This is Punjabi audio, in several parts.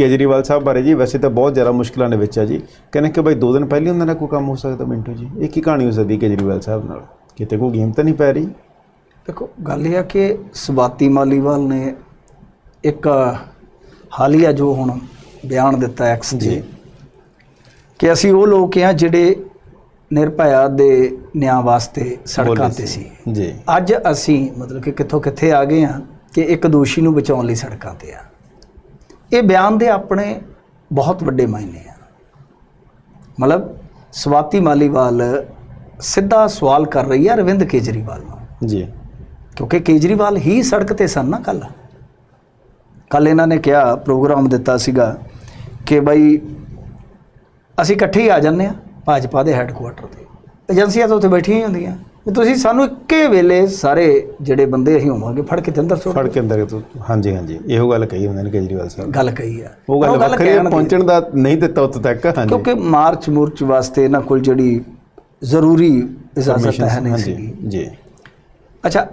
ਕੇਜਰੀਵਾਲ ਸਾਹਿਬ ਬਾਰੇ ਜੀ ਵੈਸੇ ਤਾਂ ਬਹੁਤ ਜ਼ਿਆਦਾ ਮੁਸ਼ਕਲਾਂ ਦੇ ਵਿੱਚ ਆ ਜੀ। ਕਹਿੰਦੇ ਕਿ ਭਾਈ ਦੋ ਦਿਨ ਪਹਿਲੇ ਉਹਨਾਂ ਦਾ ਕੋਈ ਕੰਮ ਹੋ ਸਕਦਾ ਮਿੰਟੂ ਜੀ। ਇਹ ਕੀ ਕਹਾਣੀ ਹੋ ਸਕਦੀ ਕੇਜਰੀਵਾਲ ਸਾਹਿਬ ਨਾਲ? ਕਿਤੇ ਕੋਈ ਗੇਮ ਤਾਂ ਨਹੀਂ ਪੈ ਰਹੀ? ਦੇਖੋ ਗੱਲ ਇਹ ਆ ਕਿ ਸਵਾਤੀ ਮਾਲੀਵਾਲ ਨੇ ਇੱਕ ਹਾਲੀਆ ਜੋ ਹੁਣ ਬਿਆਨ ਦਿੱਤਾ ਐਕਸ ਤੇ ਕਿ ਅਸੀਂ ਉਹ ਲੋਕ ਆ ਜਿਹੜੇ ਨਿਰਭਇਆ ਦੇ ਨਿਆਂ ਵਾਸਤੇ ਸੜਕਾਂ ਤੇ ਸੀ। ਜੀ। ਅੱਜ ਅਸੀਂ ਮਤਲਬ ਕਿ ਕਿੱਥੋਂ ਕਿੱਥੇ ਆ ਗਏ ਆ ਕਿ ਇੱਕ ਦੋਸ਼ੀ ਨੂੰ ਬਚਾਉਣ ਲਈ ਸੜਕਾਂ ਤੇ ਆ। ਇਹ ਬਿਆਨ ਦੇ ਆਪਣੇ ਬਹੁਤ ਵੱਡੇ ਮਾਇਨੇ ਆ। ਮਤਲਬ ਸਵਾਤੀ ਮਾਲੀਵਾਲ ਸਿੱਧਾ ਸਵਾਲ ਕਰ ਰਹੀ ਹੈ ਅਰਵਿੰਦ ਕੇਜਰੀਵਾਲ ਨੂੰ। ਜੀ। ਕਿਉਂਕਿ ਕੇਜਰੀਵਾਲ ਹੀ ਸੜਕ ਤੇ ਸਨ ਨਾ ਕੱਲ ਕੱਲ ਇਹਨਾਂ ਨੇ ਕਿਹਾ ਪ੍ਰੋਗਰਾਮ ਦਿੱਤਾ ਸੀਗਾ ਕਿ ਬਈ ਅਸੀਂ ਇਕੱਠੇ ਹੀ ਆ ਜੰਨੇ ਆ ਭਾਜਪਾ ਦੇ ਹੈੱਡਕੁਆਟਰ ਤੇ। ਏਜੰਸੀਆਂ ਤਾਂ ਉੱਥੇ ਬੈਠੀਆਂ ਹੀ ਹੁੰਦੀਆਂ। ਤੁਸੀਂ ਸਾਨੂੰ ਇੱਕੇ ਵੇਲੇ ਸਾਰੇ ਜਿਹੜੇ ਬੰਦੇ ਅਸੀਂ ਹੋਵਾਂਗੇ ਫੜ ਕੇ ਤੇ ਅੰਦਰ ਸੁੱਟ ਫੜ ਕੇ ਅੰਦਰ ਤੋਂ ਹਾਂਜੀ ਹਾਂਜੀ। ਇਹੋ ਗੱਲ ਕਹੀ ਹੁੰਦੇ ਨੇ ਕੇਜਰੀਵਾਲ ਸਾਹਿਬ ਗੱਲ ਕਹੀ ਆ। ਉਹ ਗੱਲ ਵੱਖਰੀ। ਪਹੁੰਚਣ ਦਾ ਨਹੀਂ ਦਿੱਤਾ ਉੱਥੇ ਤੱਕ। ਹਾਂਜੀ। ਕਿਉਂਕਿ ਮਾਰਚ ਮੁਰਚ ਵਾਸਤੇ ਇਹਨਾਂ ਕੋਲ ਜਿਹੜੀ ਜ਼ਰੂਰੀ ਇਜਾਜ਼ਤ ਹੈ ਨਹੀਂ ਸੀਗੀ। ਜੀ। ਅੱਛਾ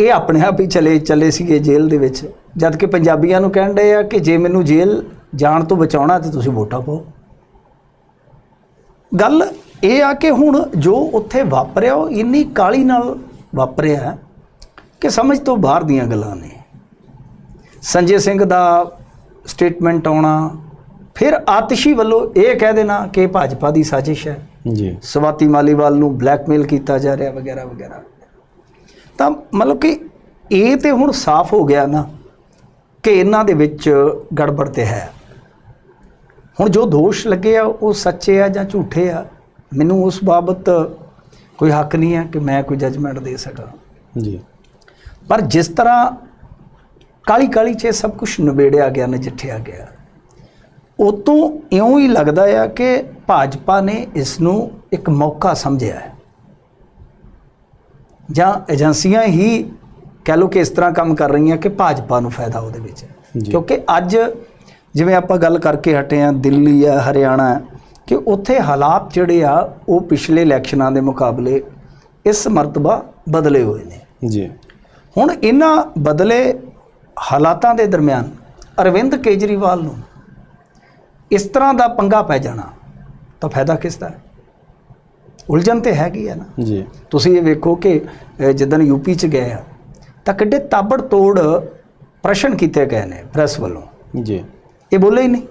ਇਹ ਆਪਣੇ ਆਪ ਹੀ ਚਲੇ ਚਲੇ ਸੀਗੇ ਜੇਲ੍ਹ ਦੇ ਵਿੱਚ। ਜਦ ਕਿ ਪੰਜਾਬੀਆਂ ਨੂੰ ਕਹਿਣ ਡਏ ਆ ਕਿ ਜੇ ਮੈਨੂੰ ਜੇਲ੍ਹ ਜਾਣ ਤੋਂ ਬਚਾਉਣਾ ਤੇ ਤੁਸੀਂ ਵੋਟਾਂ ਪਾਓ। ਗੱਲ ਇਹ ਆ ਕਿ ਹੁਣ ਜੋ ਉੱਥੇ ਵਾਪਰਿਆ ਉਹ ਇੰਨੀ ਕਾਲੀ ਨਾਲ ਵਾਪਰਿਆ ਕਿ ਸਮਝ ਤੋਂ ਬਾਹਰ ਦੀਆਂ ਗੱਲਾਂ ਨੇ। ਸੰਜੇ ਸਿੰਘ ਦਾ ਸਟੇਟਮੈਂਟ ਆਉਣਾ ਫਿਰ ਆਤਿਸ਼ੀ ਵੱਲੋਂ ਇਹ ਕਹਿ ਦੇਣਾ ਕਿ ਭਾਜਪਾ ਦੀ ਸਾਜ਼ਿਸ਼ ਹੈ। ਜੀ। ਸਵਾਤੀ ਮਾਲੀਵਾਲ ਨੂੰ ਬਲੈਕਮੇਲ ਕੀਤਾ ਜਾ ਰਿਹਾ ਵਗੈਰਾ ਵਗੈਰਾ। ਤਾਂ ਮਤਲਬ ਕਿ ਇਹ ਤੇ ਹੁਣ ਸਾਫ਼ ਹੋ ਗਿਆ ਨਾ ਕਿ ਇਹਨਾਂ ਦੇ ਵਿੱਚ ਗੜਬੜ ਤੇ ਹੈ। ਹੁਣ ਜੋ ਦੋਸ਼ ਲੱਗੇ ਆ ਉਹ ਸੱਚੇ ਆ ਜਾਂ ਝੂਠੇ ਆ ਮੈਨੂੰ ਉਸ ਬਾਬਤ ਕੋਈ ਹੱਕ ਨਹੀਂ ਹੈ ਕਿ ਮੈਂ ਕੋਈ ਜੱਜਮੈਂਟ ਦੇ ਸਕਾਂ। ਜੀ। ਪਰ ਜਿਸ ਤਰ੍ਹਾਂ ਕਾਲੀ ਕਾਲੀ 'ਚ ਇਹ ਸਭ ਕੁਝ ਨਿਬੇੜਿਆ ਗਿਆ ਨਜਿੱਠਿਆ ਗਿਆ ਉਹ ਤੋਂ ਇਉਂ ਹੀ ਲੱਗਦਾ ਆ ਕਿ ਭਾਜਪਾ ਨੇ ਇਸ ਨੂੰ ਇੱਕ ਮੌਕਾ ਸਮਝਿਆ ਹੈ। ਜਾਂ ਏਜੰਸੀਆਂ ਹੀ ਕਹਿ ਲਓ ਕਿ ਇਸ ਤਰ੍ਹਾਂ ਕੰਮ ਕਰ ਰਹੀਆਂ ਕਿ ਭਾਜਪਾ ਨੂੰ ਫਾਇਦਾ ਉਹਦੇ ਵਿੱਚ। ਕਿਉਂਕਿ ਅੱਜ ਜਿਵੇਂ ਆਪਾਂ ਗੱਲ ਕਰਕੇ ਹਟੇ ਆ ਦਿੱਲੀ ਆ ਹਰਿਆਣਾ ਕਿ ਉੱਥੇ ਹਾਲਾਤ ਜਿਹੜੇ ਆ ਉਹ ਪਿਛਲੇ ਇਲੈਕਸ਼ਨਾਂ ਦੇ ਮੁਕਾਬਲੇ ਇਸ ਮਰਤਬਾ ਬਦਲੇ ਹੋਏ ਨੇ। ਜੀ। ਹੁਣ ਇਹਨਾਂ ਬਦਲੇ ਹਾਲਾਤਾਂ ਦੇ ਦਰਮਿਆਨ ਅਰਵਿੰਦ ਕੇਜਰੀਵਾਲ ਨੂੰ ਇਸ ਤਰ੍ਹਾਂ ਦਾ ਪੰਗਾ ਪੈ ਜਾਣਾ ਤਾਂ ਫਾਇਦਾ ਕਿਸ ਦਾ? ਹੈ ਉਲਝਣ ਤੇ ਹੈਗੀ ਹੈ ਨਾ। ਜੀ। ਤੁਸੀਂ ਇਹ ਵੇਖੋ ਕਿ ਅ, ਜਿੱਦਣ ਯੂਪੀ ਚ ਗਏ ਆ ਤਾਂ ਕਿੱਡੇ ਤਾਬੜ ਤੋੜ ਪ੍ਰਸ਼ਨ ਕੀਤੇ ਗਏ ਨੇ ਪ੍ਰੈਸ ਵੱਲੋਂ। ਜੀ। ਇਹ ਬੋਲੇ ਹੀ ਨਹੀਂ।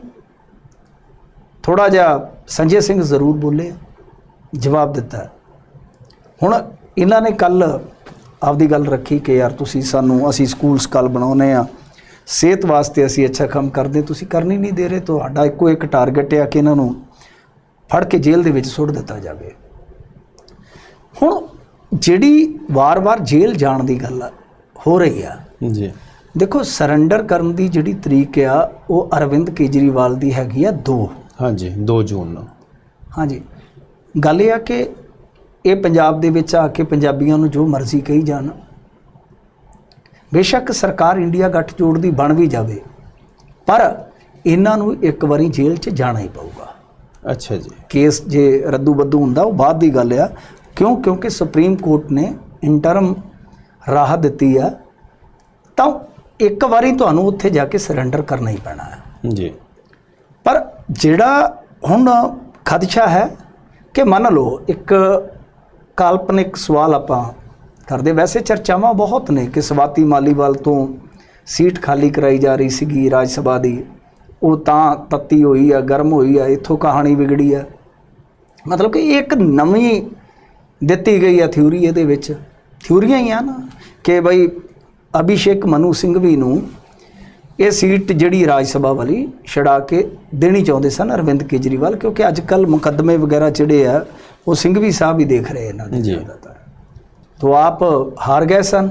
ਥੋੜਾ ਜਿਹਾ ਸੰਜੇ ਸਿੰਘ ਜ਼ਰੂਰ ਬੋਲੇ ਜਵਾਬ ਦਿੱਤਾ। ਹੁਣ ਇਹਨਾਂ ਨੇ ਕੱਲ ਆਪਦੀ ਗੱਲ ਰੱਖੀ ਕਿ ਯਾਰ ਤੁਸੀਂ ਸਾਨੂੰ ਅਸੀਂ ਸਕੂਲ ਸਕਾਲ ਬਣਾਉਨੇ ਆ ਸਿਹਤ ਵਾਸਤੇ ਅਸੀਂ ਅੱਛਾ ਕੰਮ ਕਰਦੇ ਤੁਸੀਂ ਕਰਨੀ ਨਹੀਂ ਦੇ ਰਹੇ ਤੁਹਾਡਾ ਇੱਕੋ ਇੱਕ ਟਾਰਗੇਟ ਹੈ ਕਿ ਇਹਨਾਂ ਨੂੰ ਫੜ ਕੇ ਜੇਲ੍ਹ ਦੇ ਵਿੱਚ ਸੁੱਟ ਦਿੱਤਾ ਜਾਵੇ। ਹੁਣ ਜਿਹੜੀ ਵਾਰ-ਵਾਰ ਜੇਲ੍ਹ ਜਾਣ ਦੀ ਗੱਲ ਹੋ ਰਹੀ ਆ। ਜੀ। ਦੇਖੋ ਸਰੈਂਡਰ ਕਰਨ ਦੀ ਜਿਹੜੀ ਤਰੀਕ ਆ ਉਹ ਅਰਵਿੰਦ ਕੇਜਰੀਵਾਲ ਦੀ ਹੈਗੀ ਆ 2 ਹਾਂਜੀ 2 ਜੂਨ ਨੂੰ। ਹਾਂਜੀ। ਗੱਲ ਇਹ ਆ ਕਿ ਇਹ ਪੰਜਾਬ ਦੇ ਵਿੱਚ ਆ ਕੇ ਪੰਜਾਬੀਆਂ ਨੂੰ ਜੋ ਮਰਜ਼ੀ ਕਹੀ ਜਾਣ ਬੇਸ਼ੱਕ ਸਰਕਾਰ ਇੰਡੀਆ ਗੱਠਜੋੜ ਦੀ ਬਣ ਵੀ ਜਾਵੇ ਪਰ ਇਹਨਾਂ ਨੂੰ ਇੱਕ ਵਾਰੀ ਜੇਲ੍ਹ 'ਚ ਜਾਣਾ ਹੀ ਪਊਗਾ। ਅੱਛਾ ਜੀ। ਕੇਸ ਜੇ ਰੱਦੂ ਬੱਦੂ ਹੁੰਦਾ ਉਹ ਬਾਅਦ ਦੀ ਗੱਲ ਆ ਕਿਉਂ? ਕਿਉਂਕਿ ਸੁਪਰੀਮ ਕੋਰਟ ਨੇ ਇੰਟਰਮ ਰਾਹਤ ਦਿੱਤੀ ਆ ਤਾਂ ਇੱਕ ਵਾਰੀ ਤੁਹਾਨੂੰ ਉੱਥੇ ਜਾ ਕੇ ਸਰੈਂਡਰ ਕਰਨਾ ਹੀ ਪੈਣਾ ਹੈ। ਜੀ। ਜਿਹੜਾ ਹੁਣ ਖਦਸ਼ਾ ਹੈ ਕਿ ਮੰਨ ਲਓ ਇੱਕ ਕਾਲਪਨਿਕ ਸਵਾਲ ਆਪਾਂ ਕਰਦੇ, ਵੈਸੇ ਚਰਚਾਵਾਂ ਬਹੁਤ ਨੇ ਕਿ ਸਵਾਤੀ ਮਾਲੀਵਾਲ ਤੋਂ ਸੀਟ ਖਾਲੀ ਕਰਾਈ ਜਾ ਰਹੀ ਸੀਗੀ ਰਾਜ ਸਭਾ ਦੀ, ਉਹ ਤਾਂ ਤੱਤੀ ਹੋਈ ਆ, ਗਰਮ ਹੋਈ ਆ, ਇੱਥੋਂ ਕਹਾਣੀ ਵਿਗੜੀ ਆ। ਮਤਲਬ ਕਿ ਇਹ ਇੱਕ ਨਵੀਂ ਦਿੱਤੀ ਗਈ ਆ ਥਿਊਰੀ ਇਹਦੇ ਵਿੱਚ। ਥਿਊਰੀਆਂ ਹੀ ਆ ਨਾ ਕਿ ਬਈ ਅਭਿਸ਼ੇਕ ਮਨੂ ਸਿੰਘ ਵੀ ਨੂੰ ਇਹ ਸੀਟ ਜਿਹੜੀ ਰਾਜ ਸਭਾ ਵਾਲੀ ਛਡਾ ਕੇ ਦੇਣੀ ਚਾਹੁੰਦੇ ਸਨ ਅਰਵਿੰਦ ਕੇਜਰੀਵਾਲ ਕਿਉਂਕਿ ਅੱਜ ਕੱਲ ਮੁਕੱਦਮੇ ਵਗੈਰਾ ਜਿਹੜੇ ਆ ਉਹ ਸਿੰਘਵੀ ਸਾਹਿਬ ਹੀ ਦੇਖ ਰਹੇ ਇਹਨਾਂ ਦੇ। ਜ਼ਿਆਦਾਤਰ। ਆਪ ਹਾਰ ਗਏ ਸਨ।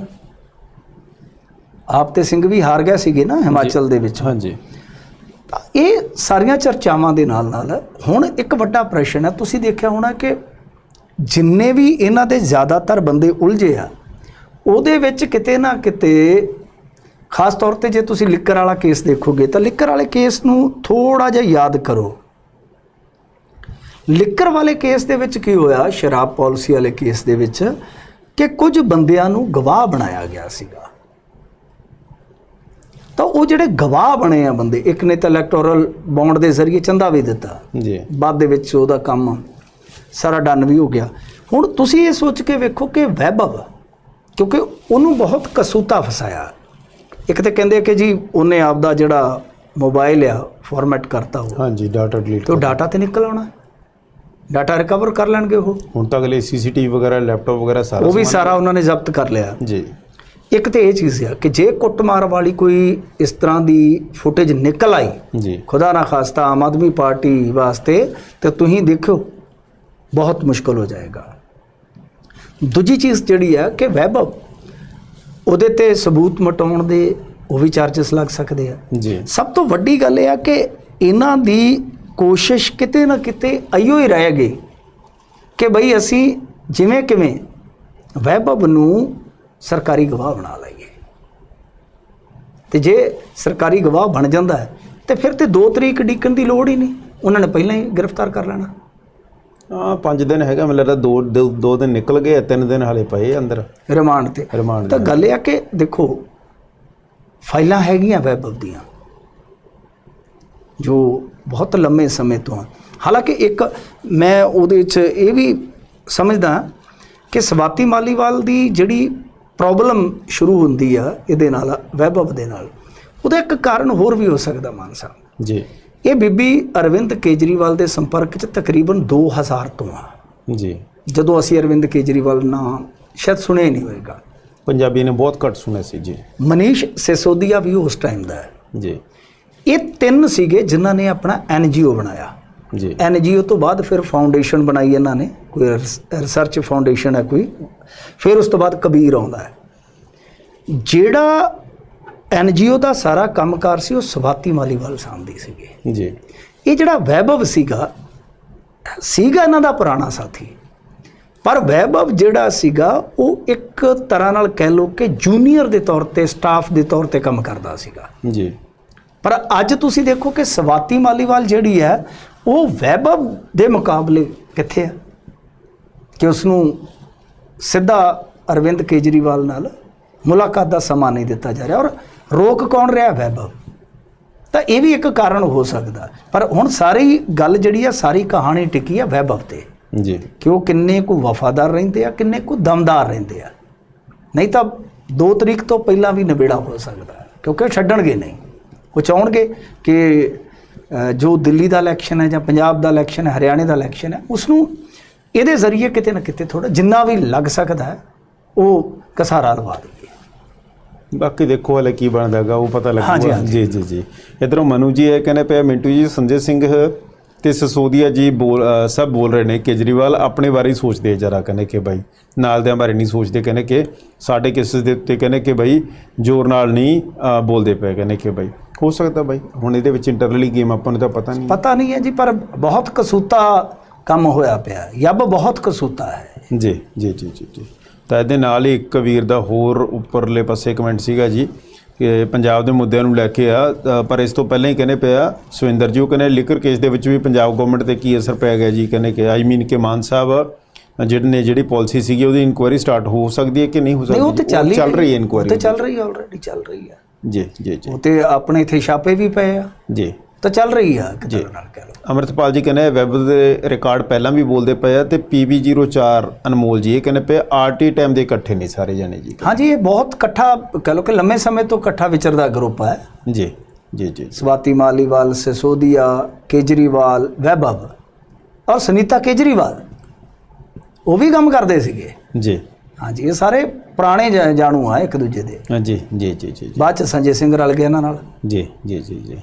ਆਪ ਤੇ ਸਿੰਘਵੀ ਹਾਰ ਗਏ ਸੀਗੇ ਨਾ ਹਿਮਾਚਲ ਦੇ ਵਿੱਚ। ਹਾਂਜੀ। ਇਹ ਸਾਰੀਆਂ ਚਰਚਾਵਾਂ ਦੇ ਨਾਲ ਨਾਲ ਹੁਣ ਇੱਕ ਵੱਡਾ ਪ੍ਰਸ਼ਨ ਹੈ। ਤੁਸੀਂ ਦੇਖਿਆ ਹੋਣਾ ਕਿ ਜਿੰਨੇ ਵੀ ਇਹਨਾਂ ਦੇ ਜ਼ਿਆਦਾਤਰ ਬੰਦੇ ਉਲਝੇ ਆ ਉਹਦੇ ਵਿੱਚ ਕਿਤੇ ਨਾ ਕਿਤੇ ਖਾਸ ਤੌਰ ਤੇ ਜੇ ਤੁਸੀਂ ਲਿੱਕਰ ਵਾਲਾ ਕੇਸ ਦੇਖੋਗੇ ਤਾਂ ਲਿੱਕਰ ਵਾਲੇ ਕੇਸ ਨੂੰ ਥੋੜਾ ਜਿਹਾ ਯਾਦ ਕਰੋ। ਲਿੱਕਰ ਵਾਲੇ ਕੇਸ ਦੇ ਵਿੱਚ ਕੀ ਹੋਇਆ? ਸ਼ਰਾਬ ਪਾਲਿਸੀ ਵਾਲੇ ਕੇਸ ਦੇ ਵਿੱਚ ਕਿ ਕੁਝ ਬੰਦਿਆਂ ਨੂੰ ਗਵਾਹ ਬਣਾਇਆ ਗਿਆ ਸੀਗਾ। ਤਾਂ ਉਹ ਜਿਹੜੇ ਗਵਾਹ ਬਣੇ ਆ ਬੰਦੇ ਇੱਕ ਨੇ ਤਾਂ ਇਲੈਕਟੋਰਲ ਬੌਂਡ ਦੇ ਜ਼ਰੀਏ ਚੰਦਾ ਵੀ ਦਿੱਤਾ। ਜੀ। ਬਾਅਦ ਦੇ ਵਿੱਚ ਉਹਦਾ ਕੰਮ ਸਾਰਾ ਡਨ ਵੀ ਹੋ ਗਿਆ। ਹੁਣ ਤੁਸੀਂ ਇਹ ਸੋਚ ਕੇ ਵੇਖੋ ਕਿ ਵੈਭਵ ਕਿਉਂਕਿ ਉਹਨੂੰ ਬਹੁਤ ਕਸੂਤਾ ਫਸਾਇਆ। ਇੱਕ ਤੇ ਕਹਿੰਦੇ ਕਿ ਜੀ ਉਹਨੇ ਆਪਦਾ ਜਿਹੜਾ ਮੋਬਾਈਲ ਆ ਫਾਰਮੈਟ ਕਰਤਾ ਉਹ। ਹਾਂਜੀ ਡਾਟਾ ਡਿਲੀਟ ਤੇ ਉਹ ਡਾਟਾ ਤੇ ਨਿਕਲ ਆਉਣਾ? ਡਾਟਾ ਰਿਕਵਰ ਕਰ ਲੈਣਗੇ ਉਹ? ਹੁਣ ਤੱਕ ਲਈ ਸੀਸੀਟੀਵੀ ਵਗੈਰਾ ਲੈਪਟਾਪ ਵਗੈਰਾ ਸਾਰਾ ਉਹ ਵੀ ਸਾਰਾ ਉਹਨਾਂ ਨੇ ਜ਼ਬਤ ਕਰ ਲਿਆ। ਜੀ। ਇੱਕ ਤੇ ਇਹ ਚੀਜ਼ ਆ ਕਿ ਜੇ ਕੁੱਟਮਾਰ ਵਾਲੀ ਕੋਈ ਇਸ ਤਰ੍ਹਾਂ ਦੀ ਫੁਟੇਜ ਨਿਕਲ ਆਈ ਜੀ। ਖੁਦਾ ਨਾ ਖਾਸਤਾ ਆਮ ਆਦਮੀ ਪਾਰਟੀ ਵਾਸਤੇ ਤੇ ਤੁਸੀਂ ਦੇਖੋ ਬਹੁਤ ਮੁਸ਼ਕਲ ਹੋ ਜਾਏਗਾ। ਦੂਜੀ ਚੀਜ਼ ਜਿਹੜੀ ਆ ਕਿ ਵੈਭਵ ਉਹਦੇ ਤੇ ਸਬੂਤ ਮਟਾਉਣ ਦੇ ਉਹ ਵੀ ਚਾਰजेस ਲੱਗ ਸਕਦੇ ਆ। ਜੀ। ਸਭ ਤੋਂ ਵੱਡੀ ਗੱਲ ਇਹ ਆ ਕਿ ਇਹਨਾਂ ਦੀ ਕੋਸ਼ਿਸ਼ ਕਿਤੇ ਨਾ ਕਿਤੇ ਅਈਓ ਹੀ ਰਹਿ ਗਈ ਕਿ ਬਈ ਅਸੀਂ ਜਿਵੇਂ ਕਿਵੇਂ ਵੈਭਵ ਨੂੰ ਸਰਕਾਰੀ ਗਵਾਹ ਬਣਾ ਲਈਏ। ਤੇ ਜੇ ਸਰਕਾਰੀ ਗਵਾਹ ਬਣ ਜਾਂਦਾ ਹੈ ਤੇ ਫਿਰ ਤੇ 2 ਤਰੀਕ ਡਿੱਕਣ ਦੀ ਲੋੜ ਹੀ ਨਹੀਂ। ਉਹਨਾਂ ਨੇ ਪਹਿਲਾਂ ਹੀ ਗ੍ਰਿਫਤਾਰ ਕਰ ਲੈਣਾ। ਹਾਂ 5 ਦਿਨ ਹੈਗਾ ਮੈਨੂੰ ਲੱਗਦਾ ਦੋ ਦੋ- ਦੋ ਦਿਨ ਨਿਕਲ ਗਏ ਤਿੰਨ ਦਿਨ ਹਲੇ ਪਏ ਅੰਦਰ। ਰਿਮਾਂਡ ਤੇ। ਰਿਮਾਂਡ ਤਾਂ ਗੱਲ ਇਹ ਆ ਕਿ ਦੇਖੋ ਫਾਈਲਾਂ ਹੈਗੀਆਂ ਵੈਭਵ ਦੀਆਂ ਜੋ ਬਹੁਤ ਲੰਮੇ ਸਮੇਂ ਤੋਂ ਹਾਲਾਂਕਿ ਇੱਕ ਮੈਂ ਉਹਦੇ 'ਚ ਇਹ ਵੀ ਸਮਝਦਾ ਕਿ ਸਵਾਤੀ ਮਾਲੀਵਾਲ ਦੀ ਜਿਹੜੀ ਪ੍ਰੋਬਲਮ ਸ਼ੁਰੂ ਹੁੰਦੀ ਆ ਇਹਦੇ ਨਾਲ ਵੈਭਵ ਦੇ ਨਾਲ ਉਹਦਾ ਇੱਕ ਕਾਰਨ ਹੋਰ ਵੀ ਹੋ ਸਕਦਾ ਮਾਨ ਸਾਹਿਬ। ਜੀ। ਇਹ ਬੀਬੀ ਅਰਵਿੰਦ ਕੇਜਰੀਵਾਲ ਦੇ ਸੰਪਰਕ 'ਚ ਤਕਰੀਬਨ 2000 ਤੋਂ ਆ। ਜੀ। ਜਦੋਂ ਅਸੀਂ ਅਰਵਿੰਦ ਕੇਜਰੀਵਾਲ ਨਾਂ ਸ਼ਾਇਦ ਸੁਣਿਆ ਨਹੀਂ ਹੋਵੇਗਾ ਪੰਜਾਬੀ ਨੇ ਬਹੁਤ ਘੱਟ ਸੁਣਿਆ ਸੀ ਜੀ। ਮਨੀਸ਼ ਸਿਸੋਦੀਆ ਵੀ ਉਸ ਟਾਈਮ ਦਾ ਹੈ। ਜੀ। ਇਹ ਤਿੰਨ ਸੀਗੇ ਜਿਨ੍ਹਾਂ ਨੇ ਆਪਣਾ ਐਨਜੀਓ ਬਣਾਇਆ। ਜੀ। ਐਨਜੀਓ ਤੋਂ ਬਾਅਦ ਫਿਰ ਫਾਊਂਡੇਸ਼ਨ ਬਣਾਈ ਇਹਨਾਂ ਨੇ। ਕੋਈ ਰਿਸਰਚ ਫਾਊਂਡੇਸ਼ਨ ਹੈ ਕੋਈ। ਫਿਰ ਉਸ ਤੋਂ ਬਾਅਦ ਕਬੀਰ ਆਉਂਦਾ ਹੈ। ਜਿਹੜਾ ਐਨਜੀਓ ਦਾ ਸਾਰਾ ਕੰਮਕਾਰ ਸੀ ਉਹ ਸਵਾਤੀ ਮਾਲੀਵਾਲ ਸਾਂਭਦੀ ਸੀਗੇ। ਜੀ। ਇਹ ਜਿਹੜਾ ਵੈਭਵ ਸੀਗਾ ਸੀਗਾ ਇਹਨਾਂ ਦਾ ਪੁਰਾਣਾ ਸਾਥੀ। ਪਰ ਵੈਭਵ ਜਿਹੜਾ ਸੀਗਾ ਉਹ ਇੱਕ ਤਰ੍ਹਾਂ ਨਾਲ ਕਹਿ ਲਓ ਕਿ ਜੂਨੀਅਰ ਦੇ ਤੌਰ ਤੇ ਸਟਾਫ ਦੇ ਤੌਰ ਤੇ ਕੰਮ ਕਰਦਾ ਸੀਗਾ। ਜੀ। ਪਰ ਅੱਜ ਤੁਸੀਂ ਦੇਖੋ ਕਿ ਸਵਾਤੀ ਮਾਲੀਵਾਲ ਜਿਹੜੀ ਹੈ ਉਹ ਵੈਭਵ ਦੇ ਮੁਕਾਬਲੇ ਕਿੱਥੇ ਹੈ? ਕਿ ਉਸ ਨੂੰ ਸਿੱਧਾ ਅਰਵਿੰਦ ਕੇਜਰੀਵਾਲ ਨਾਲ ਮੁਲਾਕਾਤ ਦਾ ਸਮਾਂ ਨਹੀਂ ਦਿੱਤਾ ਜਾ ਰਿਹਾ। ਔਰ ਰੋਕ ਕੌਣ ਰਿਹਾ ਵੈਭਵ? ਤਾਂ ਇਹ ਵੀ ਇੱਕ ਕਾਰਨ ਹੋ ਸਕਦਾ। ਪਰ ਹੁਣ ਸਾਰੀ ਗੱਲ ਜਿਹੜੀ ਆ ਸਾਰੀ ਕਹਾਣੀ ਟਿਕੀ ਆ ਵੈਭਵ ਤੇ। ਜੀ। ਕਿ ਉਹ ਕਿੰਨੇ ਕੁ ਵਫਾਦਾਰ ਰਹਿੰਦੇ ਆ ਕਿੰਨੇ ਕੁ ਦਮਦਾਰ ਰਹਿੰਦੇ ਆ। ਨਹੀਂ ਤਾਂ 2 ਤਰੀਕ ਤੋਂ ਪਹਿਲਾਂ ਵੀ ਨਿਬੇੜਾ ਹੋ ਸਕਦਾ ਕਿਉਂਕਿ ਉਹ ਛੱਡਣਗੇ ਨਹੀਂ। ਉਹ ਚਾਹਣਗੇ ਕਿ ਜੋ ਦਿੱਲੀ ਦਾ ਇਲੈਕਸ਼ਨ ਹੈ ਜਾਂ ਪੰਜਾਬ ਦਾ ਇਲੈਕਸ਼ਨ ਹੈ ਹਰਿਆਣੇ ਦਾ ਇਲੈਕਸ਼ਨ ਹੈ ਉਸ ਨੂੰ ਇਹਦੇ ਜ਼ਰੀਏ ਕਿਤੇ ਨਾ ਕਿਤੇ ਥੋੜਾ ਜਿੰਨਾ ਵੀ ਲੱਗ ਸਕਦਾ ਹੈ ਉਹ ਕਸਾਰਾ ਲਵਾ ਦਈਏ ਬਾਕੀ ਦੇਖੋ ਹਲੇ ਕੀ ਬਣਦਾ ਹੈਗਾ ਉਹ ਪਤਾ ਹਾਂਜੀ, ਲੱਗੂਗਾ। ਹਾਂਜੀ। ਜੀ ਜੀ ਜੀ। ਇਧਰੋਂ ਮਨੂ ਜੀ ਇਹ ਕਹਿੰਦੇ ਪਿਆ ਮਿੰਟੂ ਜੀ ਸੰਜੇ ਸਿੰਘ ਤੇ ਸਸੋਦੀਆ ਜੀ ਬੋਲ ਅ, ਸਭ ਬੋਲ ਰਹੇ ਨੇ ਕੇਜਰੀਵਾਲ ਆਪਣੇ ਬਾਰੇ ਹੀ ਸੋਚਦੇ ਜਰਾ ਕਹਿੰਦੇ ਕਿ ਭਾਈ ਨਾਲ ਦੇ ਬਾਰੇ ਨਹੀਂ ਸੋਚਦੇ ਕਹਿੰਦੇ ਕਿ ਸਾਡੇ ਕੇਸਿਸ ਦੇ ਉੱਤੇ ਕਹਿੰਦੇ ਕਿ ਭਾਈ ਜ਼ੋਰ ਨਾਲ ਨਹੀਂ ਅ, ਬੋਲਦੇ ਪਏ ਕਹਿੰਦੇ ਕਿ ਭਾਈ ਹੋ ਸਕਦਾ ਭਾਈ ਹੁਣ ਇਹਦੇ ਵਿੱਚ ਇੰਟਰਨਲੀ ਗੇਮ ਆਪਾਂ ਨੂੰ ਤਾਂ ਪਤਾ ਨਹੀਂ। ਪਤਾ ਨਹੀਂ ਹੈ ਜੀ ਪਰ ਬਹੁਤ ਕਸੂਤਾ ਕੰਮ ਹੋਇਆ ਪਿਆ ਯੱਬ ਬਹੁਤ ਕਸੂਤਾ ਹੈ। ਜੀ ਜੀ ਜੀ ਜੀ ਜੀ। ਤਾਂ ਇਹਦੇ ਨਾਲ ਹੀ ਇੱਕ ਕਬੀਰ ਦਾ ਹੋਰ ਉੱਪਰਲੇ ਪਾਸੇ ਕਮੈਂਟ ਸੀਗਾ ਜੀ ਕਿ ਪੰਜਾਬ ਦੇ ਮੁੱਦਿਆਂ ਨੂੰ ਲੈ ਕੇ ਆ ਪਰ ਇਸ ਤੋਂ ਪਹਿਲਾਂ ਹੀ ਕਹਿੰਦੇ ਪਿਆ ਸੁਵਿੰਦਰ ਜੀ ਉਹ ਕਹਿੰਦੇ ਲਿਕਰ ਕੇਸ ਦੇ ਵਿੱਚ ਵੀ ਪੰਜਾਬ ਗਵਰਨਮੈਂਟ ਤੇ ਕੀ ਅਸਰ ਪੈ ਗਿਆ ਜੀ? ਕਹਿੰਦੇ ਕਿ ਆਈ ਮੀਨ ਕਿ ਮਾਨ ਸਾਹਿਬ ਜਿਹੜੇ ਨੇ ਜਿਹੜੀ ਪਾਲਿਸੀ ਸੀਗੀ ਉਹਦੀ ਇਨਕੁਆਇਰੀ ਸਟਾਰਟ ਹੋ ਸਕਦੀ ਹੈ ਕਿ ਨਹੀਂ ਹੋ ਸਕਦੀ? ਉਹ ਤੇ ਚੱਲ ਰਹੀ ਹੈ ਉਹ ਤੇ ਇਨਕੁਆਇਰੀ ਚੱਲ ਰਹੀ ਹੈ ਆਲਰੇਡੀ ਚੱਲ ਰਹੀ ਹੈ। ਜੀ ਜੀ ਜੀ। ਉਹ ਤੇ ਆਪਣੇ ਇੱਥੇ ਛਾਪੇ ਵੀ ਪਏ ਆ। ਜੀ। ਤਾਂ ਚੱਲ ਰਹੀ ਆ ਤਰ੍ਹਾਂ ਨਾਲ ਕਹਿ ਲਓ। ਅਮਰਤਪਾਲ ਜੀ ਕਹਿੰਦੇ ਵੈਬ ਦੇ ਰਿਕਾਰਡ ਪਹਿਲਾਂ ਵੀ ਬੋਲਦੇ ਪਏ ਆ ਤੇ PB04 ਅਨਮੋਲ ਜੀ ਇਹ ਕਹਿੰਦੇ ਪਏ ਆਰਟੀ ਟਾਈਮ ਦੇ ਇਕੱਠੇ ਨੇ ਸਾਰੇ ਜਣੇ ਜੀ। ਹਾਂਜੀ ਇਹ ਬਹੁਤ ਇਕੱਠਾ ਕਹ ਲਓ ਕਿ ਲੰਮੇ ਸਮੇਂ ਤੋਂ ਇਕੱਠਾ ਵਿਚਰਦਾ ਗਰੁੱਪ ਹੈ ਜੀ ਜੀ ਜੀ। ਸਵਾਤੀ ਮਾਲੀਵਾਲ ਸਿਸੋਦੀਆ ਕੇਜਰੀਵਾਲ ਵੈਭਵ। ਔਰ ਸੁਨੀਤਾ ਕੇਜਰੀਵਾਲ ਉਹ ਵੀ ਕੰਮ ਕਰਦੇ ਸੀਗੇ। ਜੀ। ਹਾਂਜੀ ਇਹ ਸਾਰੇ ਪੁਰਾਣੇ ਜਾ- ਜਾਣੂ ਆ ਇੱਕ ਦੂਜੇ ਦੇ। ਜੀ ਜੀ ਜੀ ਜੀ ਜੀ। ਬਾਅਦ ਚ ਸੰਜੇ ਸਿੰਘ ਰਲ ਗਏ ਇਹਨਾਂ ਨਾਲ। ਜੀ ਜੀ ਜੀ ਜੀ।